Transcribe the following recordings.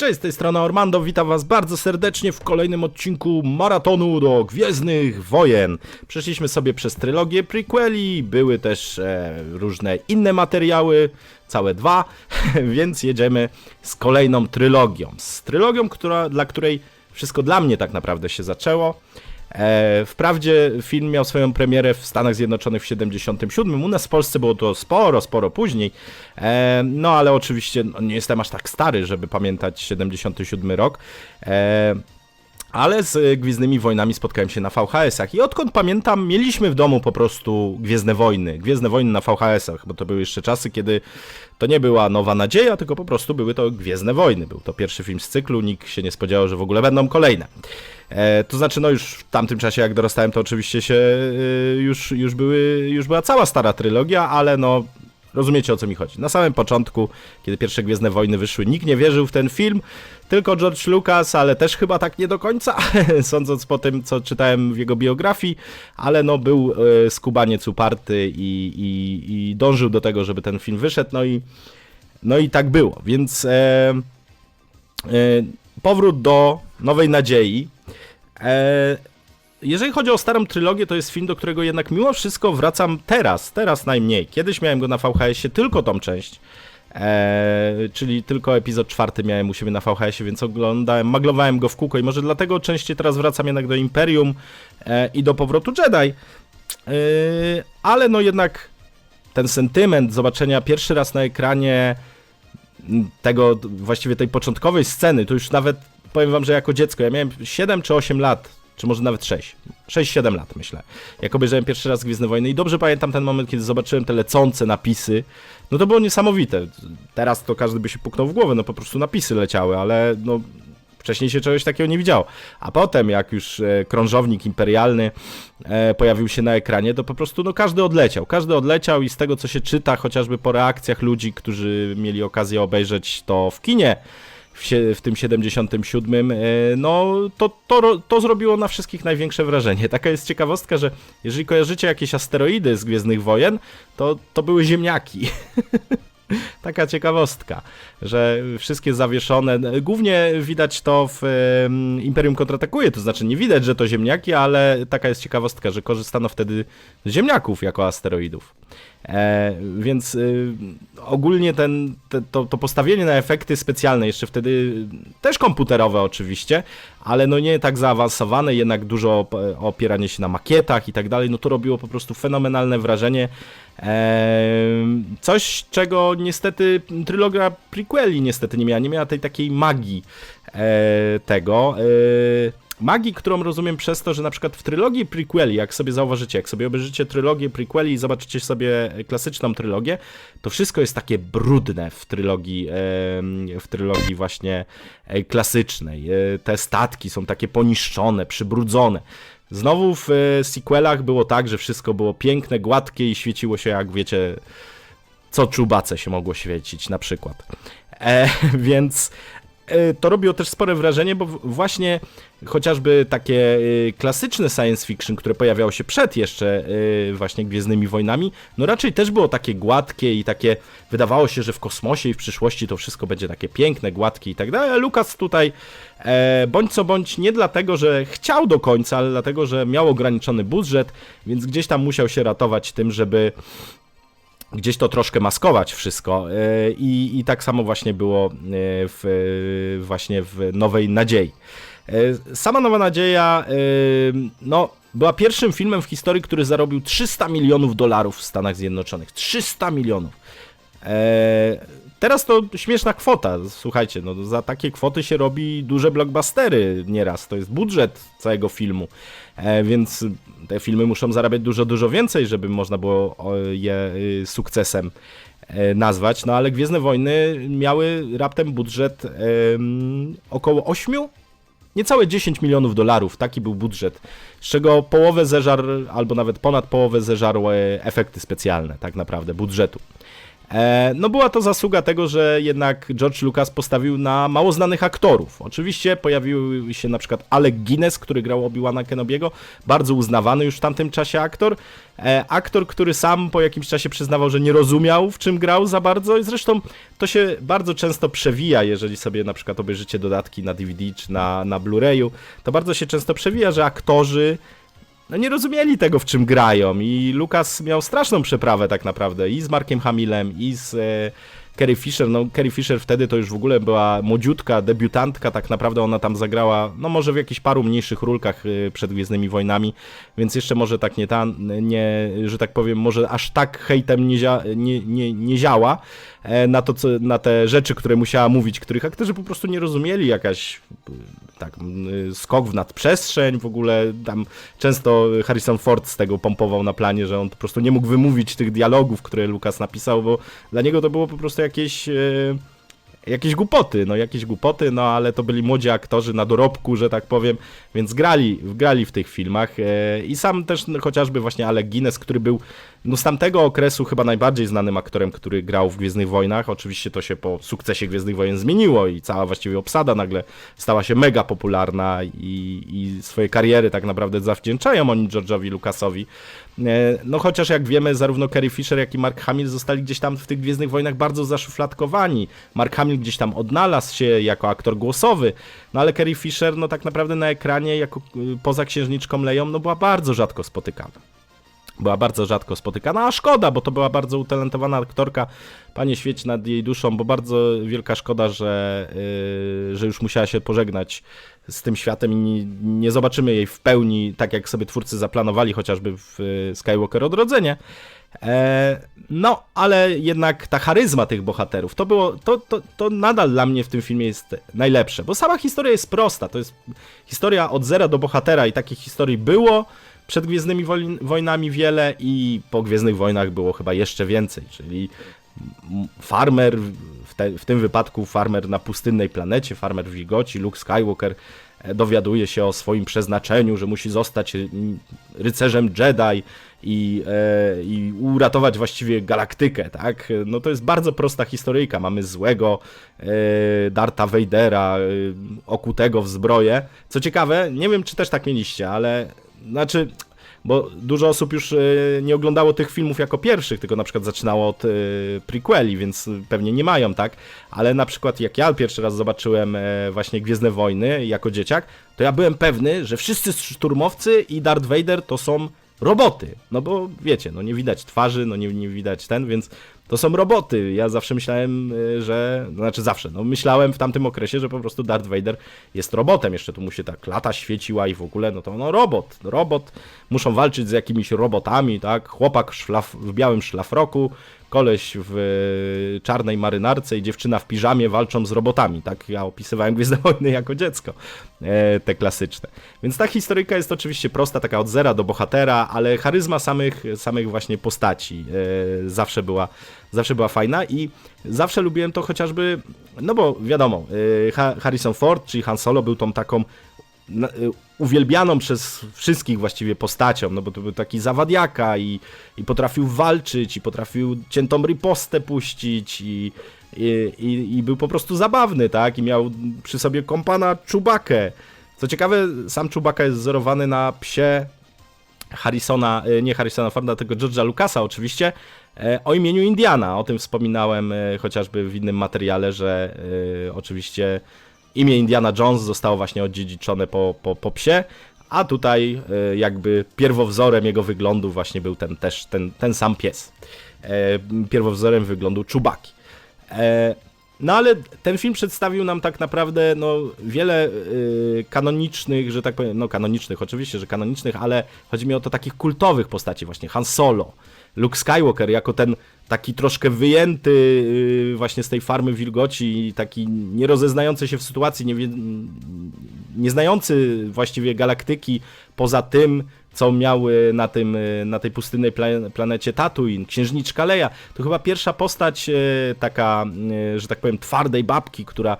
Cześć, z tej strony Ormando, witam was bardzo serdecznie w kolejnym odcinku maratonu do Gwiezdnych Wojen. Przeszliśmy sobie przez trylogię prequeli, były też e, różne inne materiały, całe dwa, więc jedziemy z kolejną trylogią. Z trylogią, która, dla której wszystko dla mnie tak naprawdę się zaczęło. E, wprawdzie film miał swoją premierę w Stanach Zjednoczonych w 77, u nas w Polsce było to sporo, sporo później, e, no ale oczywiście no, nie jestem aż tak stary, żeby pamiętać 77 rok. E, ale z Gwiezdnymi Wojnami spotkałem się na VHS-ach i odkąd pamiętam, mieliśmy w domu po prostu Gwiezdne Wojny. Gwiezdne Wojny na VHS-ach, bo to były jeszcze czasy, kiedy to nie była Nowa Nadzieja, tylko po prostu były to Gwiezdne Wojny. Był to pierwszy film z cyklu, nikt się nie spodziewał, że w ogóle będą kolejne. E, to znaczy, no już w tamtym czasie, jak dorastałem, to oczywiście się e, już, już, były, już była cała stara trylogia, ale no Rozumiecie o co mi chodzi. Na samym początku, kiedy pierwsze Gwiezdne Wojny wyszły, nikt nie wierzył w ten film, tylko George Lucas, ale też chyba tak nie do końca, sądząc po tym, co czytałem w jego biografii, ale no był e, skubaniec uparty i, i, i dążył do tego, żeby ten film wyszedł, no i, no i tak było. Więc e, e, powrót do Nowej Nadziei. E, jeżeli chodzi o starą trylogię, to jest film, do którego jednak mimo wszystko wracam teraz, teraz najmniej. Kiedyś miałem go na VHS-ie tylko tą część, e, czyli tylko epizod czwarty miałem u siebie na VHS-ie, więc oglądałem, maglowałem go w kółko i może dlatego częściej teraz wracam jednak do Imperium e, i do powrotu Jedi. E, ale no jednak ten sentyment zobaczenia pierwszy raz na ekranie tego, właściwie tej początkowej sceny, to już nawet powiem wam, że jako dziecko, ja miałem 7 czy 8 lat, czy może nawet 6. 6-7 lat, myślę. Jak obejrzałem pierwszy raz Gwiezdne Wojny i dobrze pamiętam ten moment, kiedy zobaczyłem te lecące napisy. No to było niesamowite. Teraz to każdy by się puknął w głowę, no po prostu napisy leciały, ale no Wcześniej się czegoś takiego nie widziało. A potem, jak już e, krążownik imperialny e, pojawił się na ekranie, to po prostu no, każdy odleciał. Każdy odleciał i z tego, co się czyta, chociażby po reakcjach ludzi, którzy mieli okazję obejrzeć to w kinie, w, w tym 77, e, no to, to, to zrobiło na wszystkich największe wrażenie. Taka jest ciekawostka, że jeżeli kojarzycie jakieś asteroidy z Gwiezdnych Wojen, to, to były ziemniaki. Taka ciekawostka, że wszystkie zawieszone, głównie widać to w Imperium kontratakuje, to znaczy nie widać, że to ziemniaki, ale taka jest ciekawostka, że korzystano wtedy z ziemniaków jako asteroidów. E, więc y, ogólnie ten, te, to, to, postawienie na efekty specjalne, jeszcze wtedy też komputerowe oczywiście, ale no nie tak zaawansowane, jednak dużo opieranie się na makietach i tak dalej, no to robiło po prostu fenomenalne wrażenie. Coś, czego niestety trylogia prequeli niestety nie miała, nie miała tej takiej magii e, tego. E, magii, którą rozumiem przez to, że na przykład w trylogii prequeli, jak sobie zauważycie, jak sobie obejrzycie trylogię prequeli i zobaczycie sobie klasyczną trylogię, to wszystko jest takie brudne w trylogii, w trylogii właśnie e, klasycznej. Te statki są takie poniszczone, przybrudzone. Znowu w e, sequelach było tak, że wszystko było piękne, gładkie i świeciło się jak wiecie, co czubace się mogło świecić na przykład. E, więc to robiło też spore wrażenie, bo właśnie chociażby takie e, klasyczne science fiction, które pojawiało się przed jeszcze e, właśnie Gwiezdnymi Wojnami, no raczej też było takie gładkie i takie, wydawało się, że w kosmosie i w przyszłości to wszystko będzie takie piękne, gładkie i tak dalej, ale Lukas tutaj bądź co bądź nie dlatego, że chciał do końca, ale dlatego, że miał ograniczony budżet, więc gdzieś tam musiał się ratować tym, żeby gdzieś to troszkę maskować wszystko e, i, i tak samo właśnie było e, w, właśnie w Nowej Nadziei. E, sama Nowa Nadzieja no, była pierwszym filmem w historii, który zarobił 300 milionów dolarów w Stanach Zjednoczonych. 300 milionów. Teraz to śmieszna kwota, słuchajcie, no za takie kwoty się robi duże blockbustery nieraz, to jest budżet całego filmu, e, więc te filmy muszą zarabiać dużo, dużo więcej, żeby można było je y, sukcesem e, nazwać, no ale Gwiezdne Wojny miały raptem budżet e, około 8 niecałe 10 milionów dolarów, taki był budżet, z czego połowę zeżar, albo nawet ponad połowę zeżarły efekty specjalne, tak naprawdę, budżetu. E, no była to zasługa tego, że jednak George Lucas postawił na mało znanych aktorów. Oczywiście pojawił się na przykład Alec Guinness, który grał Obi-Wana Kenobiego, bardzo uznawany już w tamtym czasie aktor. E, aktor, który sam po jakimś czasie przyznawał, że nie rozumiał w czym grał za bardzo i zresztą to się bardzo często przewija, jeżeli sobie na przykład obejrzycie dodatki na DVD czy na, na Blu-rayu, to bardzo się często przewija, że aktorzy no nie rozumieli tego, w czym grają i Lucas miał straszną przeprawę tak naprawdę i z Markiem Hamilem i z e, Fisher, no Carrie Fisher wtedy to już w ogóle była młodziutka, debiutantka, tak naprawdę ona tam zagrała, no może w jakichś paru mniejszych rulkach e, przed Gwiezdnymi Wojnami, więc jeszcze może tak nie, ta, nie że tak powiem, może aż tak hejtem nie, zia, nie, nie, nie ziała e, na, to, co, na te rzeczy, które musiała mówić, których aktorzy po prostu nie rozumieli, jakaś tak, y, skok w nadprzestrzeń, w ogóle tam często Harrison Ford z tego pompował na planie, że on po prostu nie mógł wymówić tych dialogów, które Lucas napisał, bo dla niego to było po prostu jakieś... Yy jakieś głupoty, no jakieś głupoty, no ale to byli młodzi aktorzy na dorobku, że tak powiem, więc grali, grali w tych filmach. E, i sam też no, chociażby właśnie Alec Guinness, który był no z tamtego okresu chyba najbardziej znanym aktorem, który grał w Gwiezdnych Wojnach, oczywiście to się po sukcesie Gwiezdnych Wojen zmieniło i cała właściwie obsada nagle stała się mega popularna i, i swoje kariery tak naprawdę zawdzięczają oni George'owi Lucasowi, no chociaż jak wiemy, zarówno Carrie Fisher, jak i Mark Hamill zostali gdzieś tam w tych Gwiezdnych Wojnach bardzo zaszufladkowani. Mark Hamill gdzieś tam odnalazł się jako aktor głosowy, no ale Carrie Fisher, no tak naprawdę na ekranie, jako y, poza księżniczką Leją, no była bardzo rzadko spotykana. Była bardzo rzadko spotykana, a szkoda, bo to była bardzo utalentowana aktorka. Panie świeć nad jej duszą, bo bardzo wielka szkoda, że, yy, że już musiała się pożegnać z tym światem i nie, zobaczymy jej w pełni, tak jak sobie twórcy zaplanowali, chociażby w y, Skywalker Odrodzenie. E, no, ale jednak ta charyzma tych bohaterów, to było, to, to, to nadal dla mnie w tym filmie jest najlepsze, bo sama historia jest prosta, to jest historia od zera do bohatera i takich historii było przed Gwiezdnymi Wojnami wiele i po Gwiezdnych Wojnach było chyba jeszcze więcej, czyli farmer, w, te, w tym wypadku farmer na pustynnej planecie, farmer w Wilgoci, Luke Skywalker e, dowiaduje się o swoim przeznaczeniu, że musi zostać rycerzem Jedi, i, e, i uratować właściwie galaktykę, tak? No to jest bardzo prosta historyjka. Mamy złego e, Darta Vadera, e, okutego w zbroję. Co ciekawe, nie wiem czy też tak mieliście, ale znaczy bo dużo osób już nie oglądało tych filmów jako pierwszych, tylko na przykład zaczynało od prequeli, więc pewnie nie mają, tak? Ale na przykład jak ja pierwszy raz zobaczyłem właśnie Gwiezdne Wojny jako dzieciak, to ja byłem pewny, że wszyscy szturmowcy i Darth Vader to są roboty. No bo wiecie, no nie widać twarzy, no nie, nie widać ten, więc to są roboty. Ja zawsze myślałem, y, że, znaczy zawsze, no myślałem w tamtym okresie, że po prostu Darth Vader jest robotem. Jeszcze tu mu się ta klata świeciła i w ogóle, no to no robot, robot. Muszą walczyć z jakimiś robotami, tak? Chłopak szlaf, w białym szlafroku, koleś w e, czarnej marynarce i dziewczyna w piżamie walczą z robotami. Tak ja opisywałem Gwiezdne Wojny jako dziecko, e, te klasyczne. Więc ta historyjka jest oczywiście prosta, taka od zera do bohatera, ale charyzma samych, samych właśnie postaci e, zawsze była, zawsze była fajna i zawsze lubiłem to chociażby, no bo wiadomo, Harrison Ford, czyli Han Solo był tą taką uwielbianą przez wszystkich właściwie postacią, no bo to był taki zawadiaka i, i potrafił walczyć, i potrafił ciętą ripostę puścić i, i, i, i był po prostu zabawny, tak? I miał przy sobie kompana Czubakę. Co ciekawe, sam Czubaka jest wzorowany na psie Harrisona, y, nie Harrisona Forda, tylko George'a Lucasa oczywiście, e, o imieniu Indiana. O tym wspominałem e, chociażby w innym materiale, że e, oczywiście imię Indiana Jones zostało właśnie odziedziczone po, po, po psie, a tutaj e, jakby pierwowzorem jego wyglądu właśnie był ten też ten, ten sam pies. E, pierwowzorem wyglądu Czubaki. E, no ale ten film przedstawił nam tak naprawdę no, wiele kanonicznych, że tak powiem, no kanonicznych oczywiście, że kanonicznych, ale chodzi mi o to takich kultowych postaci właśnie, Han Solo, Luke Skywalker jako ten taki troszkę wyjęty y, właśnie z tej farmy wilgoci, taki nierozeznający się w sytuacji, nie, znający właściwie galaktyki poza tym, co miały na, tym, y, na tej pustynnej planecie Tatooine, księżniczka Leia. To chyba pierwsza postać y, taka, że tak powiem, twardej babki, która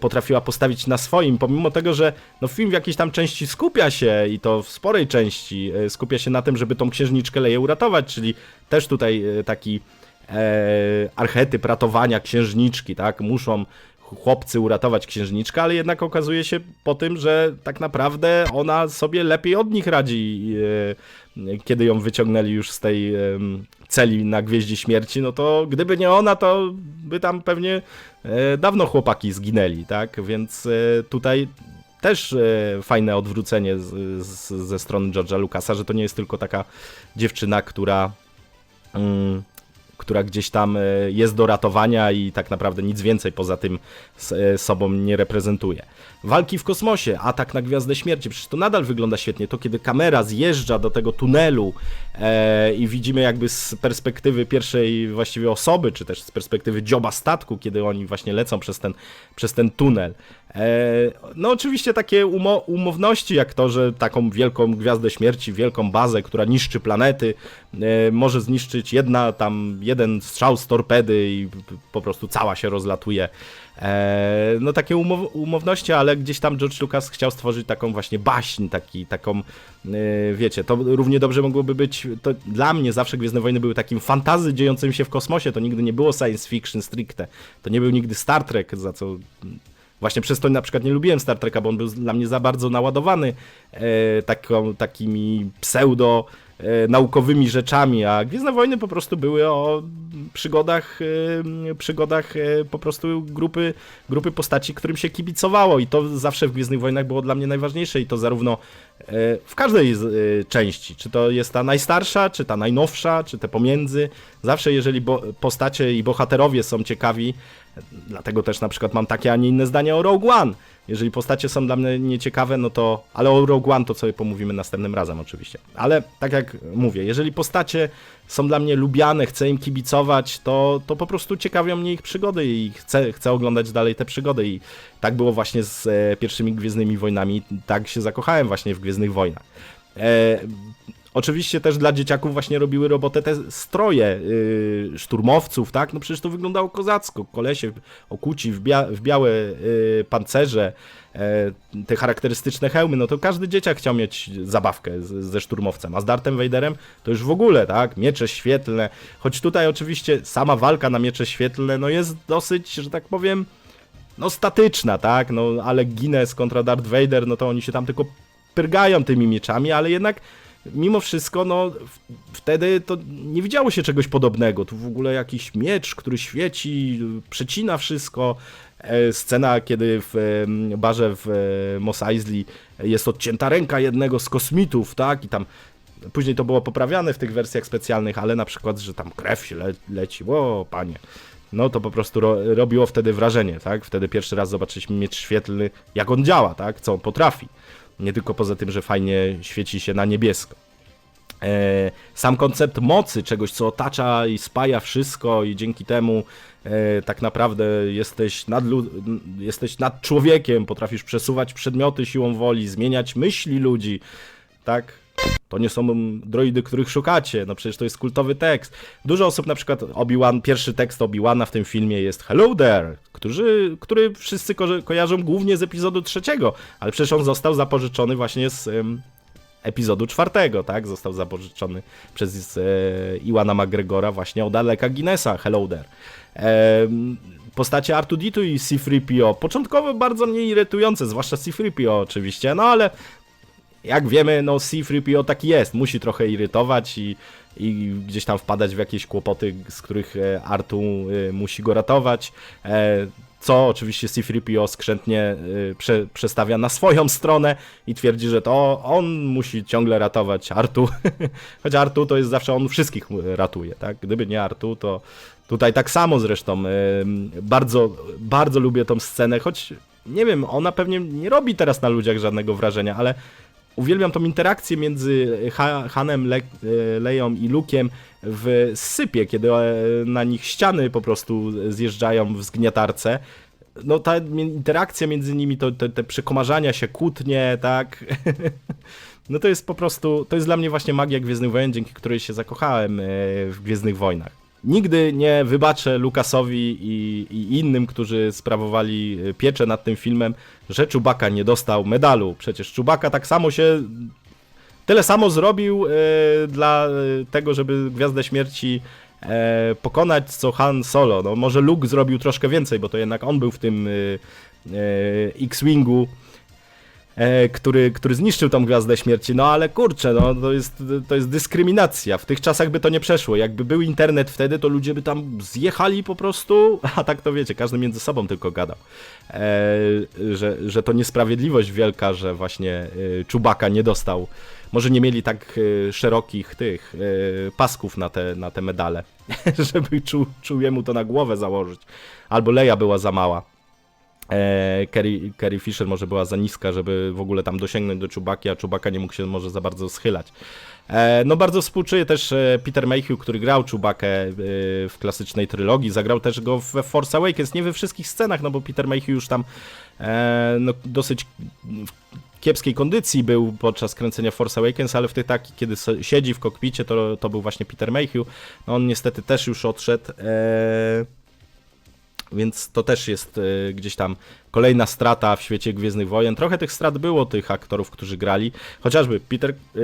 potrafiła postawić na swoim, pomimo tego, że no, film w jakiejś tam części skupia się i to w sporej części y, skupia się na tym, żeby tą księżniczkę Leję uratować, czyli też tutaj y, taki e, archetyp ratowania księżniczki, tak? Muszą chłopcy uratować księżniczkę, ale jednak okazuje się po tym, że tak naprawdę ona sobie lepiej od nich radzi, kiedy ją wyciągnęli już z tej celi na Gwieździe Śmierci, no to gdyby nie ona, to by tam pewnie e, dawno chłopaki zginęli, tak? Więc e, tutaj też e, fajne odwrócenie z, z, ze strony George'a Lucasa, że to nie jest tylko taka dziewczyna, która mm, która gdzieś tam e, jest do ratowania i tak naprawdę nic więcej poza tym e, sobą nie reprezentuje. Walki w kosmosie, atak na Gwiazdę Śmierci, przecież to nadal wygląda świetnie. To kiedy kamera zjeżdża do tego tunelu e, i widzimy jakby z perspektywy pierwszej właściwie osoby, czy też z perspektywy dzioba statku, kiedy oni właśnie lecą przez ten, przez ten tunel. E, no oczywiście takie umo umowności jak to, że taką wielką Gwiazdę Śmierci, wielką bazę, która niszczy planety, e, może zniszczyć jedna tam, jeden strzał z torpedy i po prostu cała się rozlatuje. E, no takie umow umowności, ale gdzieś tam George Lucas chciał stworzyć taką właśnie baśń, taki, taką, wiecie, to równie dobrze mogłoby być, to dla mnie zawsze Gwiezdne Wojny były takim fantazy dziejącym się w kosmosie, to nigdy nie było science fiction stricte, to nie był nigdy Star Trek, za co Właśnie przez to na przykład nie lubiłem Star Treka, bo on był dla mnie za bardzo naładowany e, taką, takimi pseudo e, naukowymi rzeczami, a Gwiezdne Wojny po prostu były o przygodach, e, przygodach e, po prostu grupy, grupy postaci, którym się kibicowało i to zawsze w Gwiezdnych Wojnach było dla mnie najważniejsze i to zarówno w każdej z, e, części, czy to jest ta najstarsza, czy ta najnowsza, czy te pomiędzy, zawsze jeżeli postacie i bohaterowie są ciekawi, Dlatego też na przykład mam takie, a nie inne zdanie o Rogue One. Jeżeli postacie są dla mnie nieciekawe, no to. Ale o Rogue One to sobie pomówimy następnym razem, oczywiście. Ale tak jak mówię, jeżeli postacie są dla mnie lubiane, chcę im kibicować, to, to po prostu ciekawią mnie ich przygody i chcę, chcę oglądać dalej te przygody. I tak było właśnie z e, pierwszymi Gwiezdnymi Wojnami. Tak się zakochałem właśnie w Gwiezdnych Wojnach. E, Oczywiście też dla dzieciaków właśnie robiły robotę te stroje yy, szturmowców, tak? No przecież to wyglądało kozacko. Kolesie okuci w, bia w białe yy, pancerze, e, te charakterystyczne hełmy, no to każdy dzieciak chciał mieć zabawkę z, ze szturmowcem, a z Dartem Vaderem to już w ogóle, tak? Miecze świetlne, choć tutaj oczywiście sama walka na miecze świetlne, no jest dosyć, że tak powiem, no statyczna, tak? No ale Guinness kontra Darth Vader, no to oni się tam tylko pyrgają tymi mieczami, ale jednak mimo wszystko, no wtedy to nie widziało się czegoś podobnego. Tu w ogóle jakiś miecz, który świeci, przecina wszystko. E, Scena, kiedy w barze w e, Mos Eisley jest odcięta ręka jednego z kosmitów, tak? I tam później to było poprawiane w tych wersjach specjalnych, ale na przykład, że tam krew się le leci. O, panie. No to po prostu ro robiło wtedy wrażenie, tak? Wtedy pierwszy raz zobaczyliśmy miecz świetlny, jak on działa, tak? Co on potrafi. Nie tylko poza tym, że fajnie świeci się na niebiesko. E, sam koncept mocy, czegoś co otacza i spaja wszystko i dzięki temu e, tak naprawdę jesteś nad, jesteś nad człowiekiem, potrafisz przesuwać przedmioty siłą woli, zmieniać myśli ludzi, tak? To nie są droidy, których szukacie, no przecież to jest kultowy tekst. Dużo osób, na przykład Obi-Wan, pierwszy tekst Obi-Wana w tym filmie jest Hello there, który, który wszyscy ko kojarzą głównie z epizodu trzeciego, ale przecież on został zapożyczony właśnie z em, epizodu czwartego, tak? Został zapożyczony przez e, Iwana McGregora właśnie od Aleka Guinnessa, Hello there. Em, postacie R2-D2 i C-3PO, początkowo bardzo mnie irytujące, zwłaszcza C-3PO oczywiście, no ale jak wiemy, no C-3PO taki jest, musi trochę irytować i, i gdzieś tam wpadać w jakieś kłopoty, z których e, Artu e, musi go ratować. E, co oczywiście C-3PO skrzętnie prze, przestawia na swoją stronę i twierdzi, że to on musi ciągle ratować Artu. Choć Artu to jest zawsze on wszystkich ratuje, tak? Gdyby nie Artu, to tutaj tak samo zresztą. Bardzo, bardzo lubię tą scenę, choć nie wiem, ona pewnie nie robi teraz na ludziach żadnego wrażenia, ale uwielbiam tą interakcję między ha Hanem, Le Leją i Lukiem w sypie, kiedy e, na nich ściany po prostu zjeżdżają w zgniatarce. No ta interakcja między nimi, to, te, te przekomarzania się, kłótnie, tak. No to jest po prostu, to jest dla mnie właśnie magia Gwiezdnych Wojen, dzięki której się zakochałem e, w Gwiezdnych Wojnach. Nigdy nie wybaczę Lukasowi i, i innym, którzy sprawowali pieczę nad tym filmem, że Czubaka nie dostał medalu. Przecież Czubaka tak samo się tyle samo zrobił e, dla e, tego, żeby Gwiazdę Śmierci e, pokonać co Han Solo. No może Luke zrobił troszkę więcej, bo to jednak on był w tym y, y, X-Wingu, który, który zniszczył tą Gwiazdę Śmierci, no ale kurczę, no to jest, to jest dyskryminacja. W tych czasach by to nie przeszło. Jakby był internet wtedy, to ludzie by tam zjechali po prostu, a tak to wiecie, każdy między sobą tylko gadał. E, że, że to niesprawiedliwość wielka, że właśnie y, Czubaka nie dostał. Może nie mieli tak y, szerokich tych pasków na te, na te medale, żeby czuł, czuł jemu to na głowę założyć. Albo Leia była za mała. E, Carrie, Carrie Fisher może była za niska, żeby w ogóle tam dosięgnąć do Czubaki, a Czubaka nie mógł się może za bardzo schylać. E, no bardzo współczuję też e, Peter Mayhew, który grał Czubakę e, w klasycznej trylogii, zagrał też go we Force Awakens, nie we wszystkich scenach, no bo Peter Mayhew już tam e, no, dosyć w kiepskiej kondycji był podczas kręcenia Force Awakens, ale w tej takiej, kiedy siedzi w kokpicie, to, to był właśnie Peter Mayhew. No on niestety też już odszedł. E, więc to też jest e, gdzieś tam kolejna strata w świecie Gwiezdnych Wojen. Trochę tych strat było, tych aktorów, którzy grali. Chociażby Peter, e,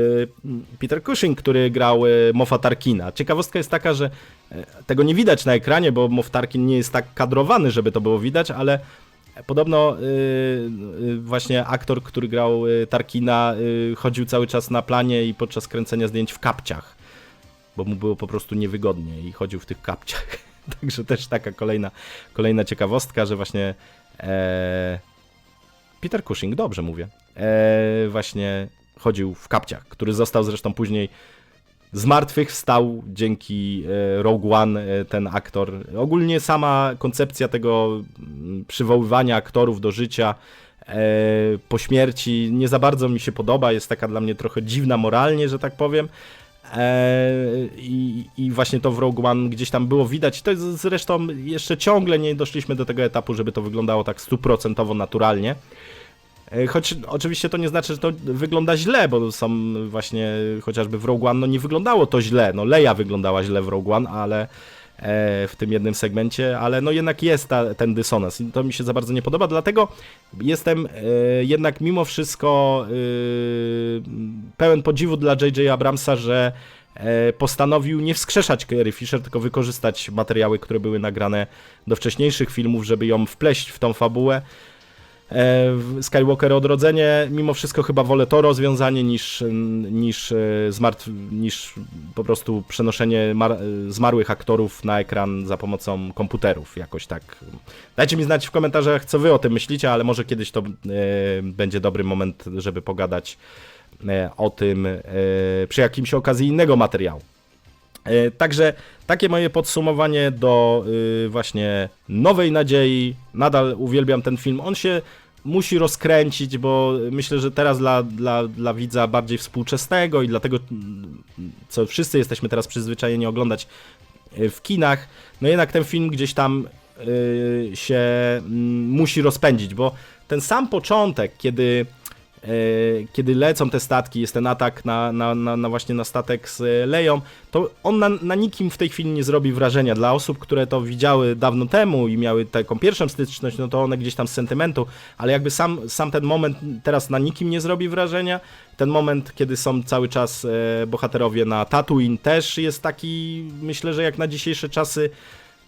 Peter Cushing, który grał e, Moffa Tarkina. Ciekawostka jest taka, że tego nie widać na ekranie, bo Moff Tarkin nie jest tak kadrowany, żeby to było widać, ale Podobno y, y, właśnie aktor, który grał y, Tarkina, y, chodził cały czas na planie i podczas kręcenia zdjęć w kapciach, bo mu było po prostu niewygodnie i chodził w tych kapciach. Także też taka kolejna, kolejna ciekawostka, że właśnie e, Peter Cushing, dobrze mówię, e, właśnie chodził w kapciach, który został zresztą później zmartwychwstał dzięki e, Rogue One, e, ten aktor. Ogólnie sama koncepcja tego mm, przywoływania aktorów do życia e, po śmierci nie za bardzo mi się podoba, jest taka dla mnie trochę dziwna moralnie, że tak powiem. E, I, I właśnie to w Rogue One gdzieś tam było widać. To jest zresztą jeszcze ciągle nie doszliśmy do tego etapu, żeby to wyglądało tak stuprocentowo naturalnie. E, Choć oczywiście to nie znaczy, że to wygląda źle, bo są właśnie chociażby w Rogue One, no nie wyglądało to źle. No Leia wyglądała źle w Rogue One, ale w tym jednym segmencie, ale no jednak jest ta, ten dysonans i to mi się za bardzo nie podoba, dlatego jestem e, jednak mimo wszystko e, pełen podziwu dla J.J. Abramsa, że e, postanowił nie wskrzeszać Carrie Fisher, tylko wykorzystać materiały, które były nagrane do wcześniejszych filmów, żeby ją wpleść w tą fabułę. E, Skywalker Odrodzenie, mimo wszystko chyba wolę to rozwiązanie niż, niż, e, zmartw, niż po prostu przenoszenie mar, zmarłych aktorów na ekran za pomocą komputerów, jakoś tak. Dajcie mi znać w komentarzach, co wy o tym myślicie, ale może kiedyś to e, będzie dobry moment, żeby pogadać o tym przy jakimś okazji innego materiału. E, Także takie moje podsumowanie do y, właśnie Nowej Nadziei. Nadal uwielbiam ten film. On się musi rozkręcić, bo myślę, że teraz dla, dla, dla widza bardziej współczesnego i dlatego, mm, co wszyscy jesteśmy teraz przyzwyczajeni oglądać y, w kinach, no jednak ten film gdzieś tam y, się mm, musi rozpędzić, bo ten sam początek, kiedy e, kiedy lecą te statki, jest ten atak na, na, na, na właśnie na statek z e, Leją, to on na, na nikim w tej chwili nie zrobi wrażenia. Dla osób, które to widziały dawno temu i miały taką pierwszą styczność, no to one gdzieś tam z sentymentu, ale jakby sam, sam ten moment teraz na nikim nie zrobi wrażenia. Ten moment, kiedy są cały czas e, bohaterowie na Tatooine też jest taki, myślę, że jak na dzisiejsze czasy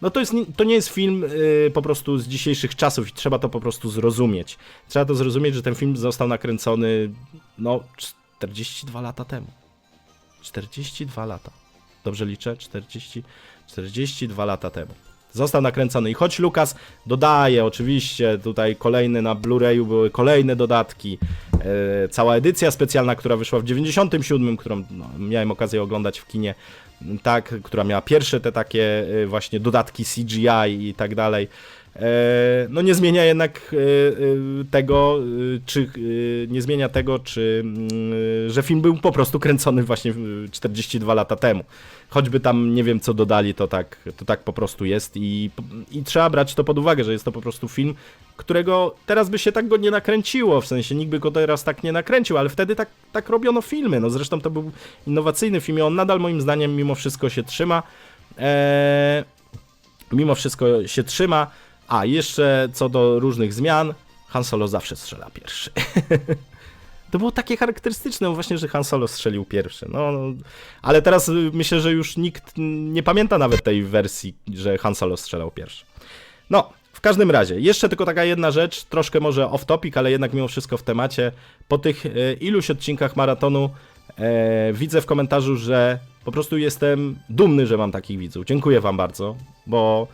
no to, jest, to nie jest film y, po prostu z dzisiejszych czasów i trzeba to po prostu zrozumieć. Trzeba to zrozumieć, że ten film został nakręcony no 42 lata temu. 42 lata. Dobrze liczę? 40, 42 lata temu. Został nakręcony i choć Lukas dodaje oczywiście tutaj kolejne na Blu-rayu były kolejne dodatki, e, cała edycja specjalna, która wyszła w 97, którą no, miałem okazję oglądać w kinie, tak, która miała pierwsze te takie e, właśnie dodatki CGI i tak dalej. E, No nie zmienia jednak e, e, tego, czy nie zmienia tego, czy mm, że film był po prostu kręcony właśnie w- 42 lata temu. Choćby tam nie wiem co dodali, to tak, to tak po prostu jest i, i trzeba brać to pod uwagę, że jest to po prostu film, którego teraz by się tak go nie nakręciło, w sensie nikt by go teraz tak nie nakręcił, ale wtedy tak, tak robiono filmy. No zresztą to był innowacyjny film i on nadal moim zdaniem mimo wszystko się trzyma. Eee, mimo wszystko się trzyma. A jeszcze co do różnych zmian, Han Solo zawsze strzela pierwszy. To było takie charakterystyczne właśnie, że Han Solo strzelił pierwszy. No, no, ale teraz y, myślę, że już nikt nie pamięta nawet tej wersji, że Han Solo strzelał pierwszy. No, w każdym razie, jeszcze tylko taka jedna rzecz, troszkę może off topic, ale jednak mimo wszystko w temacie. Po tych e, iluś odcinkach maratonu e, widzę w komentarzu, że po prostu jestem dumny, że mam takich widzów. Dziękuję wam bardzo, bo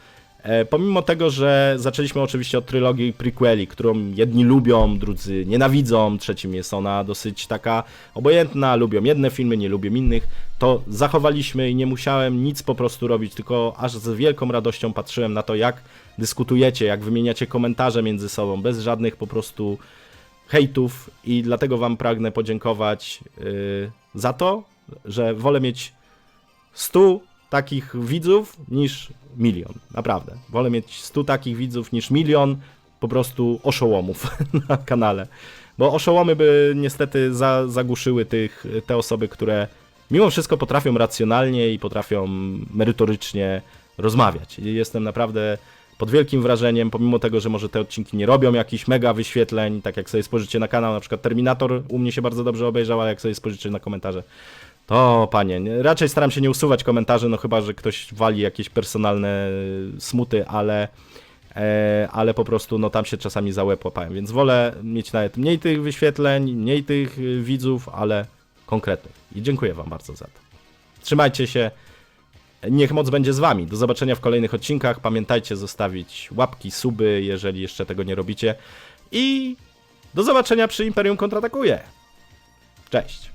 pomimo tego, że zaczęliśmy oczywiście od trylogii prequeli, którą jedni lubią, drudzy nienawidzą, trzecim jest ona dosyć taka obojętna, lubią jedne filmy, nie lubią innych, to zachowaliśmy i nie musiałem nic po prostu robić, tylko aż z wielką radością patrzyłem na to, jak dyskutujecie, jak wymieniacie komentarze między sobą, bez żadnych po prostu hejtów i dlatego wam pragnę podziękować yy, za to, że wolę mieć 100 takich widzów niż milion. Naprawdę. Wolę mieć 100 takich widzów niż milion po prostu oszołomów na kanale. Bo oszołomy by niestety za, zagłuszyły tych, te osoby, które mimo wszystko potrafią racjonalnie i potrafią merytorycznie rozmawiać. Jestem naprawdę pod wielkim wrażeniem, pomimo tego, że może te odcinki nie robią jakichś mega wyświetleń, tak jak sobie spojrzycie na kanał, na przykład Terminator u mnie się bardzo dobrze obejrzał, ale jak sobie spojrzycie na komentarze, to panie, nie- raczej staram się nie usuwać komentarzy, no chyba, że ktoś wali jakieś personalne smuty, ale, e, ale po prostu no tam się czasami za więc wolę mieć nawet mniej tych wyświetleń, mniej tych e, widzów, ale konkretnych. I dziękuję wam bardzo za to. Trzymajcie się, niech moc będzie z wami. Do zobaczenia w kolejnych odcinkach. Pamiętajcie zostawić łapki, suby, jeżeli jeszcze tego nie robicie. I do zobaczenia przy Imperium kontratakuje. Cześć.